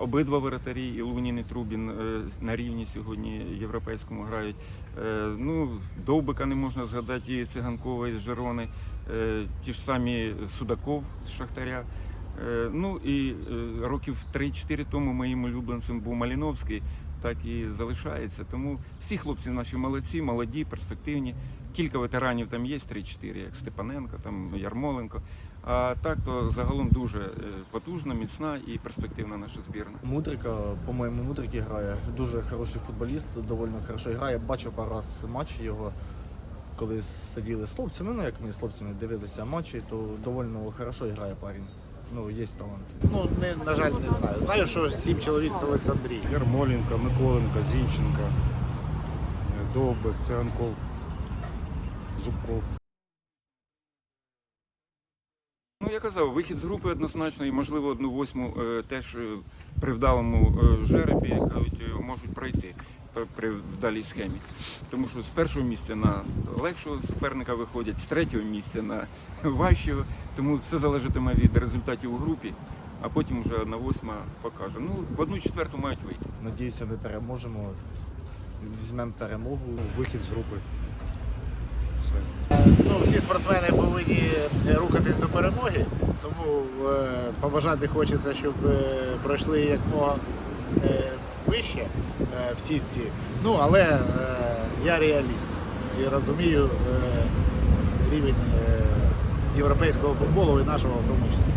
Обидва воротарі, і Лунін, і Трубін е, на рівні сьогодні європейському грають. Е, Ну, Довбика не можна згадати, і Циганкова із Жерони, е, ті ж самі Судаков з Шахтаря. Е, Ну і е, років 3-4 тому моїм улюбленцем був Маліновський, так і залишається. Тому всі хлопці наші молодці, молоді, перспективні. Кілька ветеранів там є, 3-4, як Степаненко, там Ярмоленко. А так то загалом дуже е, потужна, міцна і перспективна наша збірна. Мудрика, по-моєму, Мудрик грає. Дуже хороший футболіст, доволі хорошо грає. Бачив пару раз матчі його, коли сиділи з хлопцями, ну як ми з хлопцями дивилися матчі, то доволі хорошо грає парень. Ну, є талант. Ну, не, на жаль, не знаю. Знаю, що сім чоловік з Олександрії. Ярмоленко, Миколенко, Зінченко, Довбик, Циганков, Зубков. Ну, я казав, вихід з групи однозначно і, можливо, одну восьму е, теж е, при вдалому е, жеребі як кажуть, можуть пройти при- вдалій схемі. Тому що з першого місця на легшого суперника виходять, з третього місця на важчого. Тому все залежатиме від результатів у групі, а потім вже одна восьма покаже. Ну, в одну четверту мають вийти. Надіюся, ми переможемо. Візьмемо перемогу. Вихід з групи. Все. Ну, всі спортсмени повинні рухатись до перемоги, тому е, побажати хочеться, щоб е, пройшли якмога е, вище всі ці. Ну, але е, я реаліст і розумію е, рівень е, європейського футболу і нашого в тому числі.